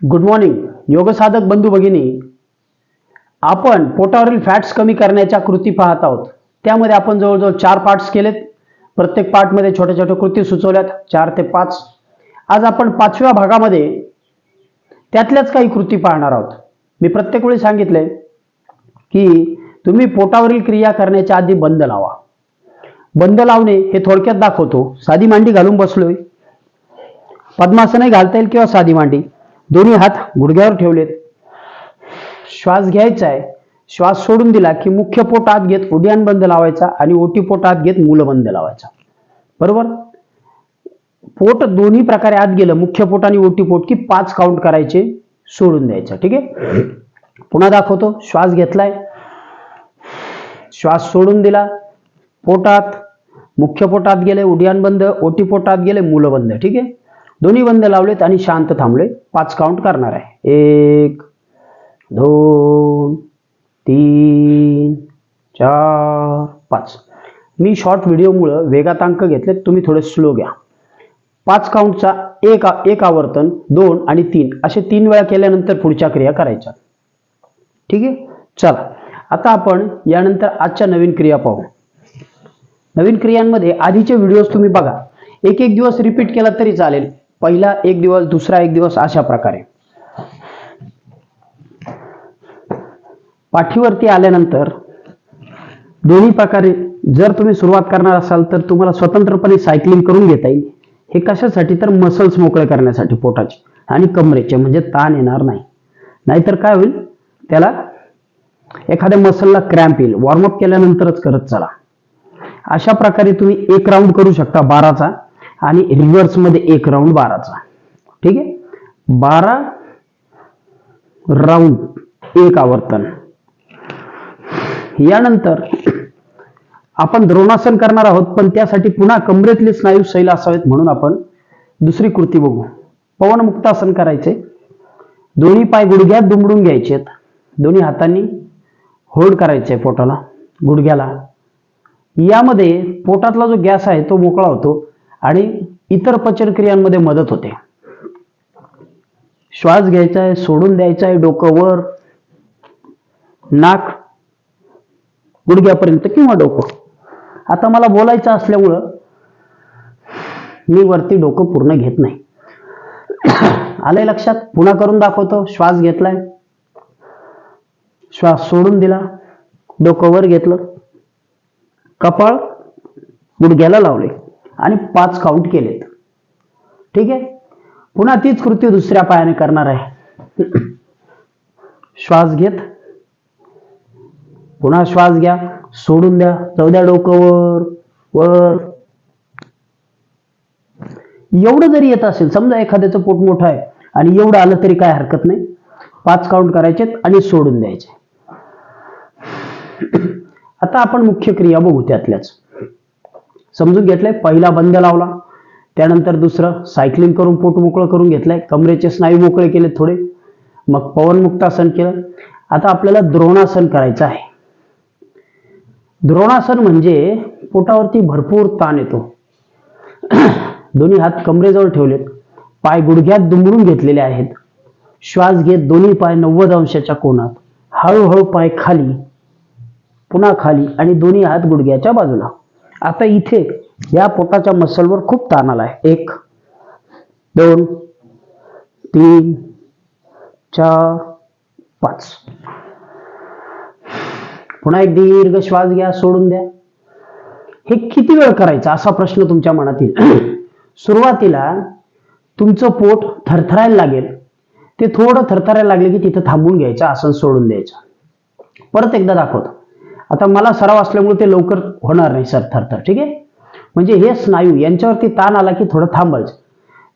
Good morning योगसाधक बंधू भगिनी. आपण पोटावरील फॅट्स कमी करण्याच्या कृती पाहत आहोत. त्यामध्ये आपण जवळजवळ चार पार्ट्स केलेत. प्रत्येक पार्टमध्ये छोट्या छोट्या कृती सुचवल्यात चार ते पाच. आज आपण पाचव्या भागामध्ये त्यातल्याच काही कृती पाहणार आहोत. मी प्रत्येक वेळी सांगितले की तुम्ही पोटावरील क्रिया करण्याच्या आधी बंद लावा. बंद लावणे हे थोडक्यात दाखवतो. साधी मांडी घालून बसलोय. पद्मासनही घालता येईल किंवा साधी मांडी? दोन्ही हात गुडघ्यावर ठेवलेत. श्वास घ्यायचा आहे. श्वास सोडून दिला की मुख्य पोट आत घेत उड्याण बंद लावायचा आणि ओटी पोट आत घेत मूल बंद लावायचा. बरोबर? पोट दोन्ही प्रकारे आत गेलं मुख्य पोट आणि ओटी पोट की पाच काउंट करायचे सोडून द्यायचं. ठीक आहे? पुन्हा दाखवतो. श्वास घेतलाय. श्वास सोडून दिला. पोटात मुख्य पोटात गेले उड्याण बंद ओटी पोटात गेले मुलं बंद. ठीक आहे? दोन्ही बंद लावलेत आणि शांत थांबले पाच काउंट करणार आहे. एक दोन तीन चार पाच. मी शॉर्ट व्हिडिओमुळं वेगात अंक घेतलेत. तुम्ही थोडे स्लो घ्या. पाच काउंटचा एक एक आवर्तन दोन आणि तीन असे तीन वेळा केल्यानंतर पुढच्या क्रिया करायच्या. ठीक आहे? चला. आता आपण यानंतर आजच्या नवीन क्रिया पाहू. नवीन क्रियांमध्ये आधीचे व्हिडिओज तुम्ही बघा. एक एक दिवस रिपीट केला तरी चालेल. पहिला एक दिवस दुसरा एक दिवस अशा प्रकारे. पाठीवरती आल्यानंतर दोन्ही प्रकारे जर तुम्ही सुरुवात करणार असाल तर तुम्हाला स्वतंत्रपणे सायकलिंग करून घेता येईल. हे कशासाठी? तर मसल्स मोकळे करण्यासाठी पोटाचे. आणि कमरेचे म्हणजे ताण येणार नाही. नाहीतर काय होईल? त्याला एखाद्या मसलला क्रॅम्प येईल. वॉर्मअप केल्यानंतरच करत चला. अशा प्रकारे तुम्ही एक राऊंड करू शकता बाराचा. आणि रिव्हर्समध्ये एक राऊंड बाराचा. ठीक आहे? बारा राऊंड एक आवर्तन. यानंतर आपण द्रोणासन करणार आहोत पण त्यासाठी पुन्हा कमरेतले स्नायू सैल असावेत म्हणून आपण दुसरी कृती बघू. पवन मुक्तासन करायचे. दोन्ही पाय गुडघ्यात दुमडून घ्यायचे दोन्ही हातांनी होल्ड करायचे पोटाला गुडघ्याला. यामध्ये पोटातला जो गॅस आहे तो मोकळा होतो. आणि इतर पचन क्रियांमध्ये मदत होते. श्वास घ्यायचा आहे सोडून द्यायचा आहे डोकं वर नाक गुडघ्यापर्यंत किंवा डोकं. आता मला बोलायचं असल्यामुळं मी वरती डोकं पूर्ण घेत नाही. आलंय लक्षात? पुन्हा करून दाखवतो. श्वास घेतलाय. श्वास सोडून दिला. डोकं वर घेतलं. कपाळ गुडघ्याला लावले. आणि पाच काउंट केलेत. ठीक आहे? पुन्हा तीच कृती दुसऱ्या पायाने करणार आहे. श्वास घेत. पुन्हा श्वास घ्या. सोडून द्या. जाऊ द्या डोकं वर. वर एवढं जरी येत असेल समजा एखाद्याचं पोट मोठं आहे आणि एवढं आलं तरी काय हरकत नाही. पाच काउंट करायचे आणि सोडून द्यायचे आता आपण मुख्य क्रिया बघू त्यातल्याच. समजून घेतलंय. पहिला बंद लावला. त्यानंतर दुसरं सायकलिंग करून पोट मोकळं करून घेतलंय. कमरेचे स्नायू मोकळे केले थोडे. मग पवन मुक्तासन केलं. आता आपल्याला द्रोणासन करायचं आहे. द्रोणासन म्हणजे पोटावरती भरपूर ताण येतो. दोन्ही हात कमरेजवळ ठेवलेत. पाय गुडघ्यात दुमडून घेतलेले आहेत. श्वास घेत दोन्ही पाय नव्वद अंशाच्या कोणात हळूहळू पाय खाली पुन्हा खाली आणि दोन्ही हात गुडघ्याच्या बाजूला. आता इथे या पोटाच्या मसलवर खूप ताण आलाय. एक दोन तीन चार पाच. पुन्हा एक दीर्घ श्वास घ्या सोडून द्या. हे किती वेळ करायचं असा प्रश्न तुमच्या मनात येईल सुरुवातीला तुमचं पोट थरथरायला लागेल. ते थोडं थरथरायला लागले की तिथं थांबून घ्यायचं आसन सोडून द्यायचं. परत एकदा दाखवतो. आता मला सराव असल्यामुळे ते लवकर होणार नाही सर. थरथर ठीक आहे? म्हणजे हे स्नायू यांच्यावरती ताण आला की थोडं थांबायचं.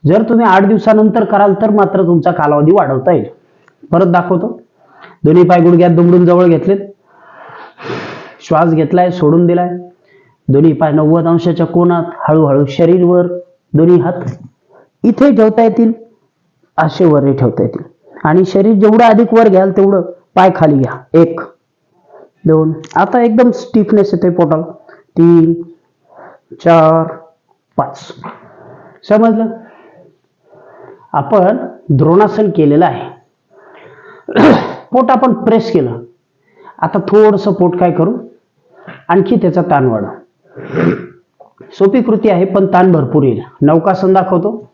जर तुम्ही आठ दिवसानंतर कराल तर मात्र तुमचा कालावधी वाढवता येईल. परत दाखवतो. दोन्ही पाय गुडघ्यात दुमडून जवळ घेतलेत. श्वास घेतलाय सोडून दिलाय. दोन्ही पाय नव्वद अंशाच्या कोणात हळूहळू शरीरवर दोन्ही हात इथे ठेवता येतील असे वरही ठेवता येतील. आणि शरीर जेवढं अधिक वर घ्याल तेवढं पाय खाली घ्या. एक. दोन. आता एकदम स्टिफनेस येते पोटाला. तीन चार पाच. समजलं? आपण द्रोणासन केलेलं आहे. पोट आपण प्रेस केलं. आता थोडंसं पोट काय करू? आणखी त्याचा ताण वाढव. सोपी कृती आहे पण ताण भरपूर येईल. नौकासन दाखवतो.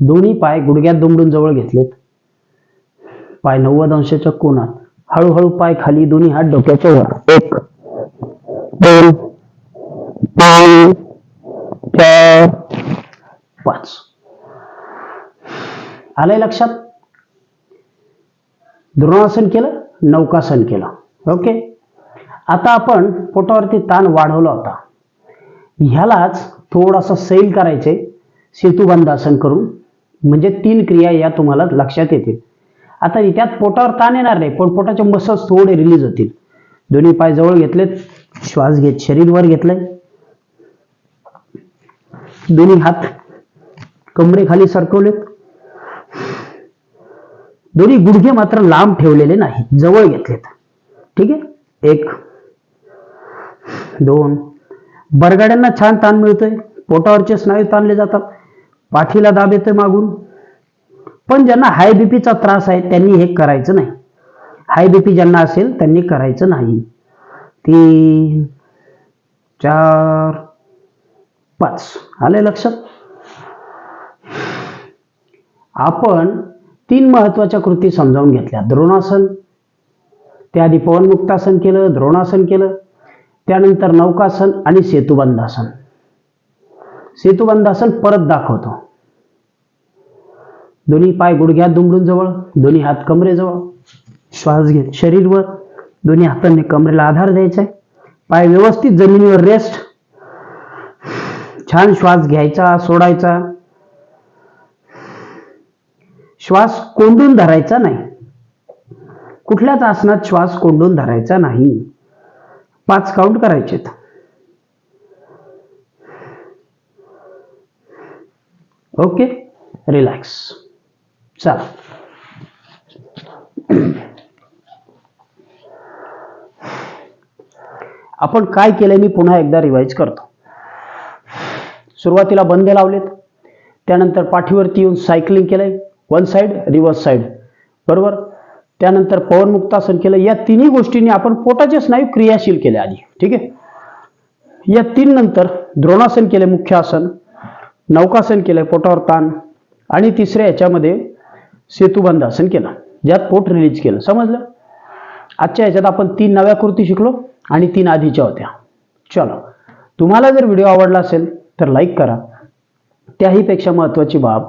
दोन्ही पाय गुडघ्यात दुमडून जवळ घेतलेत. पाय नव्वद अंशाच्या कोणात हळूहळू पाय खाली दोन्ही हात डोक्याच्या वर. एक दोन तीन चार पाच. आलंय लक्षात? द्रोणासन केलं नौकासन केलं. ओके? आता आपण पोटावरती ताण वाढवला होता. ह्यालाच थोडासा सैल करायचे सेतुबंधासन करून. म्हणजे तीन क्रिया या तुम्हाला लक्षात येतील. आता त्यात पोटावर ताण येणार नाही पण पोटाचे मसल्स थोडे रिलीज होतील. दोन्ही पाय जवळ घेतलेत श्वास घेत शरीर वर घेतलंय. दोन्ही हात कमरेखाली सरकवलेत. दोन्ही गुडघे मात्र लांब ठेवलेले नाही जवळ घेतलेत. ठीक आहे? एक दोन. बरगाड्यांना छान ताण मिळतोय पोटावरचे स्नायू ताणले जातात. पाठीला दाब येतोय मागून. पण ज्यांना हाय बीपीचा त्रास आहे त्यांनी हे करायचं नाही. हाय बीपी ज्यांना असेल त्यांनी करायचं नाही. तीन चार पाच. आले लक्षात? आपण तीन महत्त्वाच्या कृती समजावून घेतल्या. द्रोणासन. त्याआधी पवनमुक्तासन केलं द्रोणासन केलं. त्यानंतर नौकासन आणि सेतुबंधासन. सेतुबंधासन परत दाखवतो. दोन्ही पाय गुडघ्यात दुमडून जवळ दोन्ही हात कमरेजवळ श्वास घेत शरीरवर दोन्ही हातांनी कमरेला आधार द्यायचा आहे पाय व्यवस्थित जमिनीवर रेस्ट छान श्वास घ्यायचा सोडायचा. श्वास कोंडून धरायचा नाही. कुठल्याच आसनात श्वास कोंडून धरायचा नाही. पाच काउंट करायचेत. ओके? रिलॅक्स. चला. आपण काय केलंय मी पुन्हा एकदा रिवाईज करतो. सुरुवातीला बंद लावलेत. त्यानंतर पाठीवरती येऊन सायकलिंग केलंय. वन साइड रिव्हर्स साइड बरोबर? त्यानंतर पवनमुक्तासन केलं. या तिन्ही गोष्टींनी आपण पोटाचे स्नायू क्रियाशील केले आधी. ठीक आहे? या तीन नंतर द्रोणासन केले मुख्य आसन नौकासन केलंय पोटावर ताण आणि तिसऱ्या याच्यामध्ये सेतुबंधासन केलं. ज्यात पोट रिलीज केलं. समजलं? आजच्या ह्याच्यात आपण तीन नव्या कृती शिकलो आणि तीन आधीच्या होत्या. चलो. तुम्हाला जर व्हिडिओ आवडला असेल तर लाईक करा. त्याहीपेक्षा महत्त्वाची बाब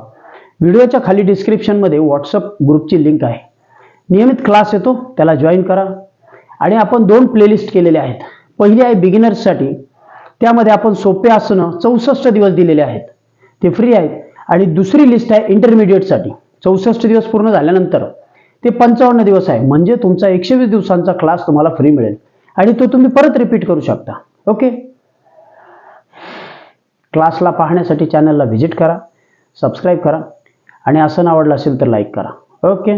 व्हिडिओच्या खाली डिस्क्रिप्शनमध्ये व्हॉट्सअप ग्रुपची लिंक आहे. नियमित क्लास येतो त्याला जॉईन करा. आणि आपण दोन प्लेलिस्ट केलेले आहेत. पहिली आहे बिगिनर्ससाठी त्यामध्ये आपण सोपे आसनं चौसष्ट दिवस दिलेले आहेत. ते फ्री आहेत. आणि दुसरी लिस्ट आहे इंटरमिडिएटसाठी चौसष्ट दिवस पूर्ण झाल्यानंतर ते पंचावन्न दिवस आहे. म्हणजे तुमचा एकशे वीस दिवसांचा क्लास तुम्हाला फ्री मिळेल. आणि तो तुम्ही परत रिपीट करू शकता. ओके क्लासला पाहण्यासाठी चॅनलला व्हिजिट करा सबस्क्राईब करा आणि असं आवडलं असेल तर लाईक करा. ओके